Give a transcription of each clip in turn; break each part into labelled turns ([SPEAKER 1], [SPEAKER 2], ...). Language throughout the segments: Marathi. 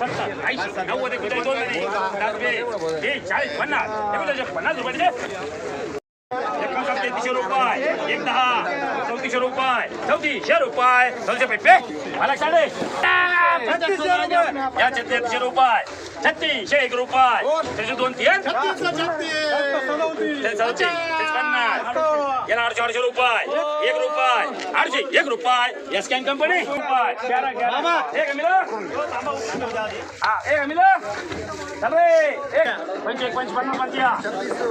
[SPEAKER 1] सत्तर ऐंशी नव्वद एकोणचाळीस. दोन महिने रुपये चाळीस पन्नास. एकोणचाळीस पन्नास रुपये दिले. रुपये. एक दहा. चौतीसशे रुपये. चौतीसशे रुपये. चौतीसशे पेपे मला साडे या तेहतीसशे रुपये. छत्तीसशे एक रुपये. त्याचे दोन तीन. चौथी पन्नास. याला आठशे आठशे रुपये. एक रुपये. आठशे एक रुपये. या स्कॅन कंपनी एक मिला हा एक मिला चल रे. एक. पंचे एक पंच पन्नास पंच्या.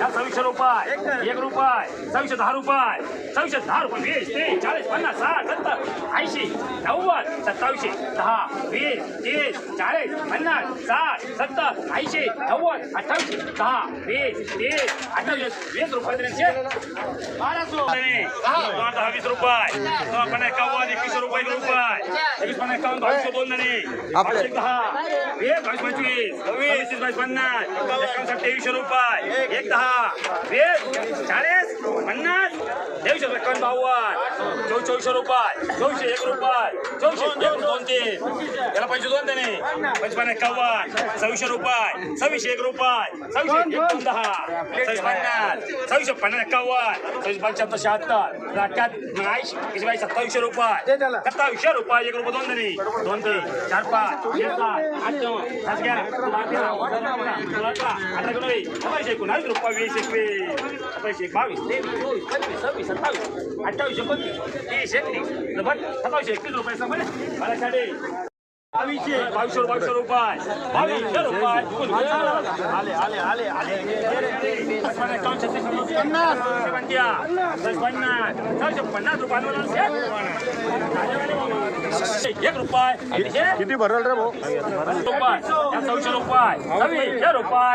[SPEAKER 1] या सव्वीसशे रुपये. एक रुपये. सव्वीसशे दहा रुपये. सव्वीसशे दहा रुपये. वीस तीस चाळीस पन्नास साठ सत्तर ऐंशी नव्वद सत्तावीसशे दहा. वीस तीस चाळीस पन्नास साठ सत्तर ऐंशी नव्वद अठ्ठावीसशे दहा वीस तीस अठ्ठावीस वीस रुपये दहा वीस रुपये. पन्नास एकावन्न एकवीसशे रुपये रुपये. एकवीस पन्नास एकावन्न बावीसशे दोन जणी दहा. वीस बावीस पंचवीस. वीस तीस बावीस पन्नास. एकावन्न तेवीसशे रुपये. एक. दहा. वीस चाळीस पन्नास. तेवीसशे रुपये एकावन्न बावन्न. चौ चौशे रुपये. चौशे एक रुपये. चौशे दोन तीन. याला पैसे दोन देणे. पंचपन्न एकावन्न सव्वीसशे रुपये सव्वीसशे एक रुपये सव्वीसशे एक दहा सव्वीस पन्नास सव्वीसशे पन्नास एकावन्न सव्वीस पंच्याहत्तर शहात्तर अठ्याहत्तर ऐंशी एकशे सत्तावीसशे रुपये. सत्तावीसशे रुपये एक रुपये दोन देणे. दोन तीन चार पाच एक सात आठ नऊ अठरा एकोणवीस रुपये वीस एकवीस सत्तावीस एक बावीस तेवीस चोवीस पंचवीस सव्वीस सत्तावीस अठ्ठावीस एकोणतीस तीस एकतीस सत्तावीस एकतीस रुपये समजले मला साडे बावीसशे बावीसशे बावीसशे रुपये बावीसशे रुपये आले आले आले आले पन्नास पन्नास पन्नास पन्नास रुपये एक रुपये
[SPEAKER 2] किती भरल रे भाऊ
[SPEAKER 1] रुपये या चौशे रुपये सव्वीसशे रुपये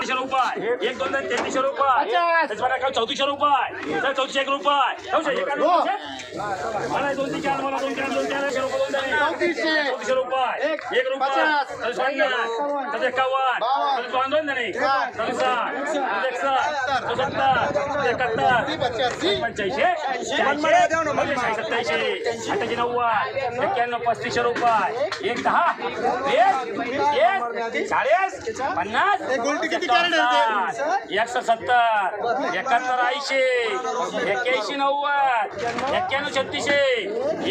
[SPEAKER 1] तीनशे रुपये. एक दोन दोन तेहतीसशे रुपये. चौतीसशे रुपये? चौतीसशे एक रुपये. मला दोन तीन चार मला दोन चार दोन चार चौतीसशे. चौतीसशे रुपये. एक रुपये. एकावन्न. एकाहत्तर. पंच्याऐंशी. शहाऐंशी सत्याऐंशी. अठ्ठ्याऐंशी नव्वद. एक्क्याण्णव पस्तीसशे रुपये. एक दहा. चाळीस पन्नास एकशे सत्तर एकाहत्तर ऐंशी एक्क्याऐंशी नव्वद एक्क्याण्णव छत्तीसशे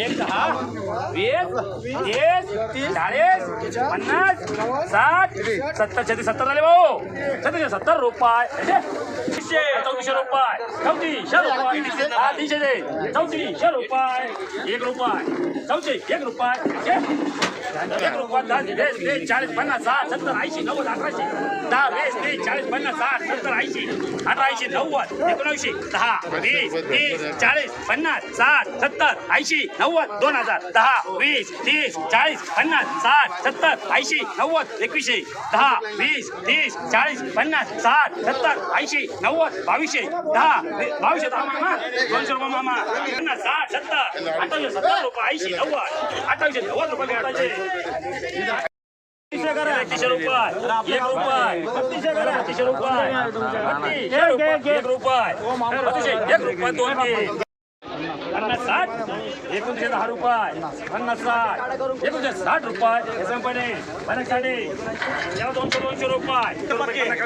[SPEAKER 1] एक दहा वीस तीस चाळीस पन्नास साठ सत्तर छत्तीस सत्तर झाले भाऊ छत्तीस सत्तर रुपये चौतीसशे रुपये चौतीसशे रुपये हा तीनशे चौतीसशे रुपये एक रुपये चौतीस एक रुपये. एक रुपया दहा वीस तीस चाळीस पन्नास साठ सत्तर ऐंशी नव्वद अकराशे दहा वीस तीस चाळीस पन्नास साठ सत्तर ऐंशी अठरा नव्वद एकोणऐंशी दहा वीस तीस चाळीस पन्नास साठ सत्तर ऐंशी नव्वद दोन हजार दहा वीस तीस चाळीस पन्नास साठ सत्तर ऐंशी नव्वद एकवीसशे दहा वीस तीस चाळीस पन्नास साठ सत्तर ऐंशी नव्वद बावीसशे दहा बावीसशे दहा मामा दोनशे रुपये मामा पन्नास साठ सत्तर अठराशे सत्तर रुपये ऐंशी नव्वद अठ्ठावीसशे नव्वद रुपये भेटायचे रुपये. पन्नास साठ एकोणतीसशे दहा रुपये. पन्नास साठ. एकोणतीसशे साठ. रुपये. संपणे पन्नास साडे याला दोनशे दोनशे रुपये.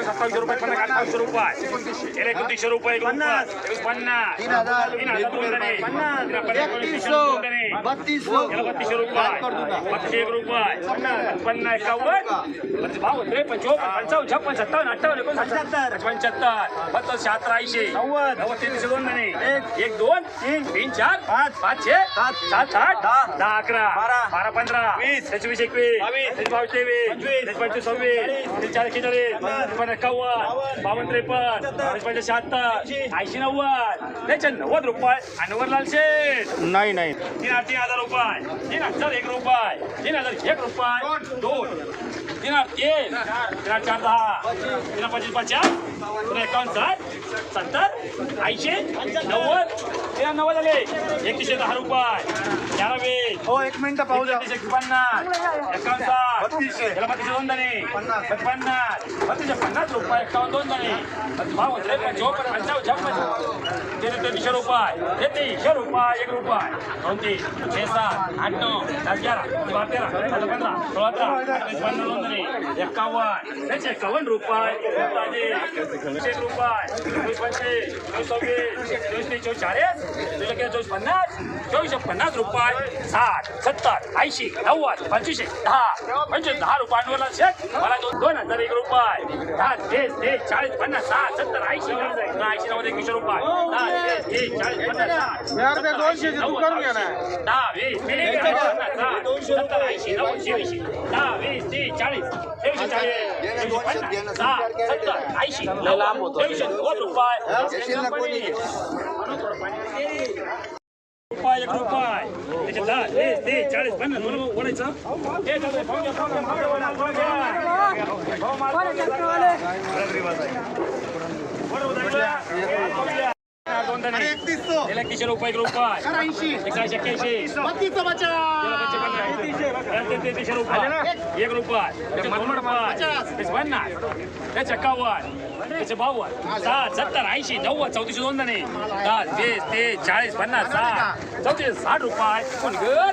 [SPEAKER 1] सत्तावीसशे रुपये पन्नास अठ्ठावीसशे रुपये. याला एकोणतीसशे रुपये पन्नास. पन्नास. तीन हजार पन्नास. याला बत्तीसशे रुपये. बत्तीसशे एक रुपये. पन्नास एकावन्न भाव होते पंचोपन्न पंचावन्न छप्पन सत्तावन्न अठ्ठावन्न एकोणसत्तर पंच्याहत्तर. बत्तर शहात्तर ऐंशी नव्वद. नव्वद तेहतीसशे दोन एक एक दोन तीन तीन चार पाच पाच छे सात सात आठ दहा दहा अकरा बारा बारा पंधरा वीस त्याच्यावीस एकवीस बावीस बावीस तेवीस पंचवीस पंचवीस सव्वीस तीस चाळीस शेचाळीस पण एकावन्न बावन्न त्रेपन्न पंचवीस शहात्तर ऐंशी नव्वद त्याच्या नव्वद रुपये अनवर लाल शेठ
[SPEAKER 2] नाही. नाही
[SPEAKER 1] तीन तीन हजार रुपये. तीन हजार एक रुपये. तीन हजार एक रुपये. दोन. तीन तीन. आठ चार दहा. तीन पंचवीस पचास पुन्हा एकावन्न साठ सत्तर ऐंशी नव्वद. तीन नव्वद आले. एकतीसशे दहा रुपये. तेरा वीस.
[SPEAKER 2] हो एक मिनिट पाहू द्या.
[SPEAKER 1] एकतीसशे पन्नास. एकावन्न साठ
[SPEAKER 2] बत्तीसशे.
[SPEAKER 1] त्याला बत्तीसशे दोन दाणे
[SPEAKER 2] पन्नास.
[SPEAKER 1] पन्नास बत्तीसशे पन्नास रुपये एकावन्न दोन दाणे भाव त्रेपन्न चौपन्न पंचावन्न छप्पन्न तेहतीस तेहतीसशे रुपये तेहतीसशे रुपये एक रुपये दोन तीन छे सात आठ नऊ दस ग्यारह बारा तेरा चौदा पंधरा सोळा अठरा अठ्ठावीस पन्नास दोन दाणे एकावन्न त्याचे एकावन्न रुपये राजे एकशे एक रुपये चोवीस पंचवीस चोवीस सव्वीस चोवीस तेवीस चोवीस चाळीस तुझ्या किती चोवीस पन्नास चोवीसशे पन्नास रुपये साठ सत्तर ऐंशी नव्वद पंचवीसशे दहा पंचवीस दहा रुपयांवर शेट मला दोन दोन हजार एक रुपये दहा तेच तेच चाळीस पन्नास सहा सत्तर ऐंशी दहा ऐंशी नव्वद एकवीसशे रुपये दहा तेच तेच चाळीस पन्नास साठ
[SPEAKER 2] यार, ते
[SPEAKER 1] सत्तर,
[SPEAKER 2] दोनशे
[SPEAKER 1] ऐंशी,
[SPEAKER 2] तू
[SPEAKER 1] नव्वद, रुपये रुपये एक रुपये त्याच्यात दहा वीस तीस चाळीस पन्नास बरोबर ओढायचं हे दादा, पाहून घ्या, पाहून घ्या, मागं वळा, पाहून घ्या. भाऊ, मागं वळा. बरोबर, दादा. पाहून घ्या. दोन दाणे. एक रुपये
[SPEAKER 2] ऐंशी
[SPEAKER 1] एकशे एक्क्याऐंशी. तेहतीसशे रुपये एक रुपये. त्याचे दोन रुपये. त्याचे पन्नास. त्याचे एकावन्न. त्याचे बावन्न. सात सत्तर ऐंशी नव्वद चौतीसशे दोन जणे दहा वीस तीस चाळीस पन्नास साठ. चौतीसशे साठ रुपये. कोण घर?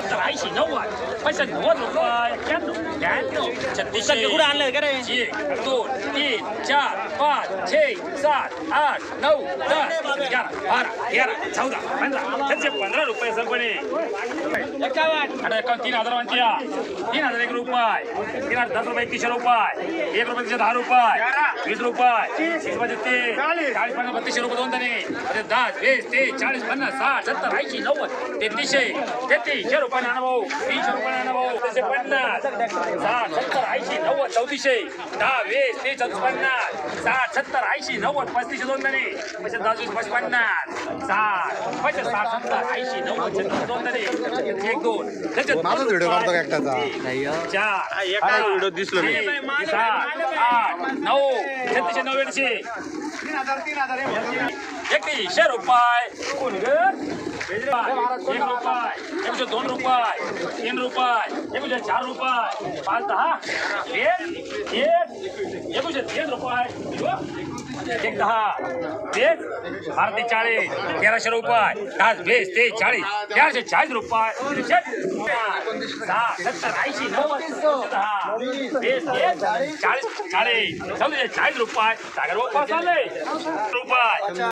[SPEAKER 1] सत्तर ऐंशी नव्वद. पैसे नव्वद रुपये. एक्क्याण्णव त्र्याण्णव छत्तीसशे. कुठं आणलं का रे? एक दोन तीन चार पाच छे सात आठ नऊ अकरा बारा. तेरा चौदा पंधरा त्यांचे पंधरा रुपये सरपणे आता एकावन्न तीन हजार म्हणते या. तीन हजार एक रुपये. तीन हजार दस रुपये एकतीसशे रुपये. एक रुपये तीनशे दहा रुपये. वीस रुपये. वीसमध्ये ते चाळीस पन्नास बत्तीसशे रुपये दोन जणे म्हणजे दहा वीस ते चाळीस पन्नास साठ सत्तर ऐंशी नव्वद तेहतीसशे तेहतीसशे रुपये नाना भाऊ. तीनशे रुपये नाना भाऊ. तीनशे पन्नास. साठ सत्तर ऐंशी नव्वद चौतीसशे. दहा वीस ते चौतीस पन्नास. साठ सत्तर ऐंशी नव्वद पस्तीसशे दोन जणे म्हणजे दहा वीस पन्नास. साठ पस्तीस साठ सत्तर ऐंशी नव्वद छत्तीस दोन एक दोन त्याच्यात
[SPEAKER 2] माझाच व्हिडिओ काढतो का एकट्याचा?
[SPEAKER 1] चार व्हिडिओ दिसलो सात आठ नऊ छत्तीसशे नव्याऐंशी
[SPEAKER 2] तीन
[SPEAKER 1] रुपये कोण ग? एक रुपये एकशे दोन रुपये तीन रुपये एकशे चार रुपये पाच दहा एक एक एकशे तीन रुपये एक दहा एक बारा ते चाळीस तेराशे रुपये. दहा वीस ते चाळीस तेराशे चाळीस रुपये. सहा सत्तर ऐंशी नव्वद दहा चाळीस चाळीस चौतीसशे चाळीस रुपये. सागर रुपये रुपये.